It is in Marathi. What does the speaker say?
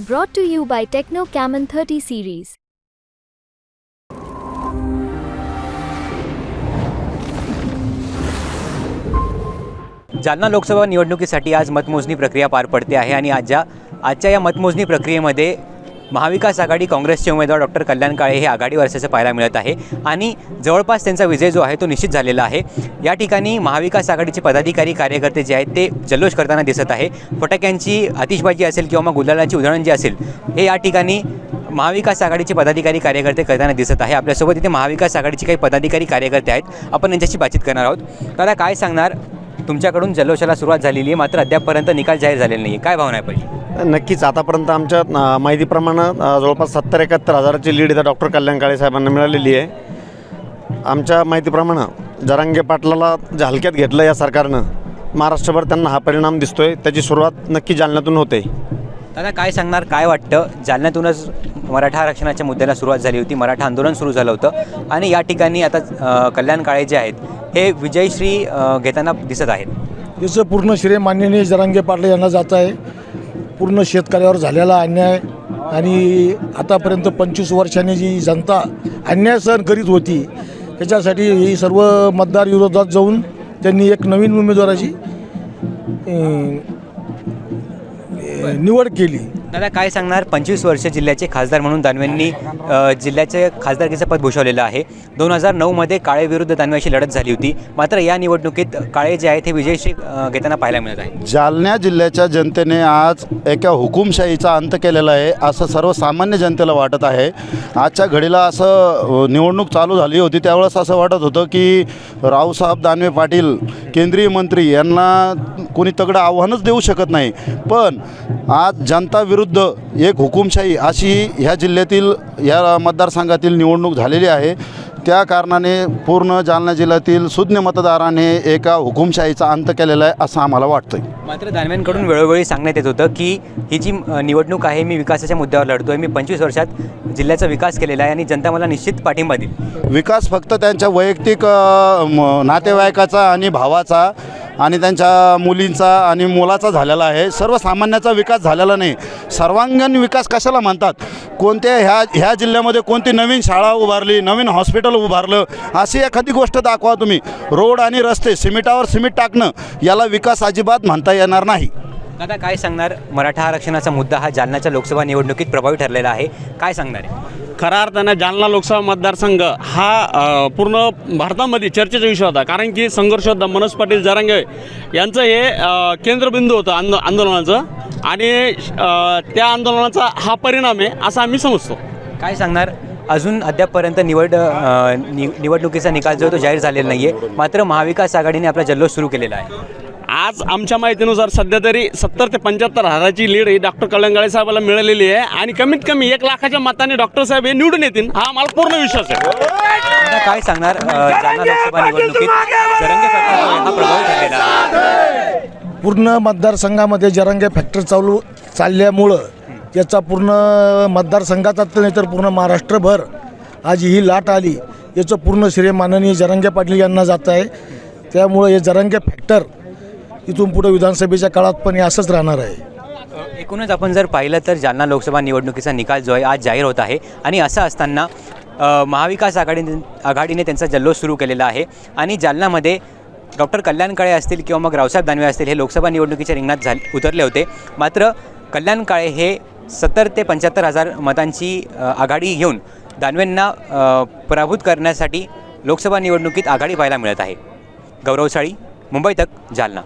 Brought to you by Techno Camon 30 series. Jalna Lok Sabha निवडणुकीसाठी आज मतमोजणी प्रक्रिया पार पडते आहे आणि आजच्या आजच्या या मतमोजणी प्रक्रियेमध्ये महाविकास आघाडी काँग्रेसचे उमेदवार डॉक्टर कल्याण काळे हे आघाडीवर असल्याचं पाहायला मिळत आहे. आणि जवळपास त्यांचा विजय जो आहे तो निश्चित झालेला आहे. या ठिकाणी महाविकास आघाडीचे पदाधिकारी कार्यकर्ते जे आहेत ते जल्लोष करताना दिसत आहे. फटाक्यांची आतिषबाजी असेल किंवा मग गुलालाची उधळण जी असेल हे या ठिकाणी महाविकास आघाडीचे पदाधिकारी कार्यकर्ते करताना दिसत आहे. आपल्यासोबत इथे महाविकास आघाडीचे काही पदाधिकारी कार्यकर्ते आहेत. आपण यांच्याशी बातचीत करणार आहोत. दादा काय सांगणार तुमच्याकडून जल्लोषाला सुरुवात झालेली आहे मात्र अद्यापपर्यंत निकाल जाहीर झालेला नाही काय भावना आहे पहिली? नक्कीच आतापर्यंत आमच्या माहितीप्रमाणे जवळपास सत्तर एकाहत्तर हजाराची लीड इथं डॉक्टर कल्याण काळे साहेबांना मिळालेली आहे. आमच्या माहितीप्रमाणे जरांगे पाटलाला जे हलक्यात घेतलं या सरकारनं महाराष्ट्रभर त्यांना हा परिणाम दिसतोय. त्याची सुरुवात नक्की जालन्यातून होते. दादा काय सांगणार काय वाटतं? जालन्यातूनच मराठा आरक्षणाच्या मुद्द्याला सुरुवात झाली होती मराठा आंदोलन सुरू झालं होतं. आणि या ठिकाणी आता कल्याण काळे जे आहेत हे विजयश्री घेताना दिसत आहेत. याचं पूर्ण श्रेय माननीय जरांगे पाटले यांना जात आहे. पूर्ण शेतकऱ्यावर झालेला अन्याय आणि आतापर्यंत पंचवीस वर्षांनी जी जनता अन्याय सहन करीत होती त्याच्यासाठी ही सर्व मतदार विरोधात जाऊन त्यांनी एक नवीन उमेदवाराची निवड केली. दादा काय सांगणार? पंचवीस वर्ष जिल्ह्याचे खासदार म्हणून दानवेंनी जिल्ह्याचे खासदारकीचं पद भूषवलेलं आहे. दोन हजार नऊमध्ये काळेविरुद्ध विरुद्ध लढत झाली होती. मात्र या निवडणुकीत काळे जे आहेत हे विजयशी घेताना पाहायला मिळत आहे जालन्या जिल्ह्याच्या जनतेने आज एका हुकुमशाहीचा अंत केलेला आहे असं सर्वसामान्य जनतेला वाटत आहे. आजच्या घडीला असं निवडणूक चालू झाली होती त्यावेळेस असं वाटत होतं की रावसाहेब दानवे पाटील केंद्रीय मंत्री यांना कोणी तगडं आव्हानच देऊ शकत नाही. पण आज जनता विरुद्ध एक हुकुमशाही अशी ह्या जिल्ह्यातील या मतदारसंघातील निवडणूक झालेली आहे. त्या कारणाने पूर्ण जालना जिल्ह्यातील सुज्ञ मतदाराने एका हुकुमशाहीचा अंत केलेला आहे असं आम्हाला वाटतंय. मात्र दानवेंकडून वेळोवेळी सांगण्यात येत होतं की ही जी निवडणूक आहे मी विकासाच्या मुद्द्यावर लढतोय. मी पंचवीस वर्षात जिल्ह्याचा विकास केलेला आहे आणि जनता मला निश्चित पाठिंबा देईल. विकास फक्त त्यांच्या वैयक्तिक नातेवाईकाचा आणि भावाचा आणि त्यांच्या मुलींचा आणि मुलाचा झालेला आहे. सर्वसामान्याचा विकास झालेला नाही. सर्वांगीण विकास कशाला म्हणतात? कोणत्या ह्या ह्या जिल्ह्यामध्ये कोणती नवीन शाळा उभारली नवीन हॉस्पिटल उभारलं? अशी एखादी गोष्ट दाखवा तुम्ही. रोड आणि रस्ते सिमेंटावर सिमेंट टाकणं याला विकास अजिबात म्हणता येणार नाही. दादा काय सांगणार? मराठा आरक्षणाचा मुद्दा हा जालन्याच्या लोकसभा निवडणुकीत प्रभावी ठरलेला आहे. काय सांगणार आहे? खऱ्या अर्थानं जालना लोकसभा मतदारसंघ हा पूर्ण भारतामध्ये चर्चेचा विषय होता. कारण की संघर्षोद्धा मनोज पाटील जरांगे यांचं हे केंद्रबिंदू होतं आंदो आंदोलनाचं. आणि त्या आंदोलनाचा हा परिणाम आहे असं आम्ही समजतो. काय सांगणार? अजून अद्यापपर्यंत निवड निवडणुकीचा निकाल जो तो जाहीर झालेला नाही आहे मात्र महाविकास आघाडीने आपला जल्लोष सुरू केलेला आहे. आज आमच्या माहितीनुसार सध्या तरी सत्तर ते पंच्याहत्तर हजाराची लीड ही डॉक्टर कल्याणकाळे साहेबाला मिळालेली आहे. आणि कमीत कमी एक लाखाच्या मताने डॉक्टर साहेब हे निवडून येतील हा मला पूर्ण विश्वास आहे. काय सांगणार जालना लोकसभा निवडणुकीत हा प्रभावी ठरलेला पूर्ण मतदारसंघामध्ये जरांगे फॅक्टर चालू चालल्यामुळं याचा पूर्ण मतदारसंघाचाच नाही तर पूर्ण महाराष्ट्रभर आज ही लाट आली. याचं पूर्ण श्रेय माननीय जरांगे पाटील यांना जात आहे. त्यामुळं हे जरांगे फॅक्टर इथून पुढे विधानसभेच्या काळात पण हे असंच राहणार आहे. एकूणच आपण जर पाहिलं तर जालना लोकसभा निवडणुकीचा निकाल जो आहे आज जाहीर होत आहे. आणि असं असताना महाविकास आघाडीने आघाडीने त्यांचा जल्लोष सुरू केलेला आहे. आणि जालनामध्ये डॉक्टर कल्याण काळे असतील किंवा मग रावसाहेब दानवे असतील हे लोकसभा निवडणुकीच्या रिंगणात झाले उतरले होते. मात्र कल्याण काळे हे सत्तर ते पंच्याहत्तर हजार मतांची आघाडी घेऊन दानवेंना पराभूत करण्यासाठी लोकसभा निवडणुकीत आघाडी पाहायला मिळत आहे. गौरवशाळी मुंबई तक जालना.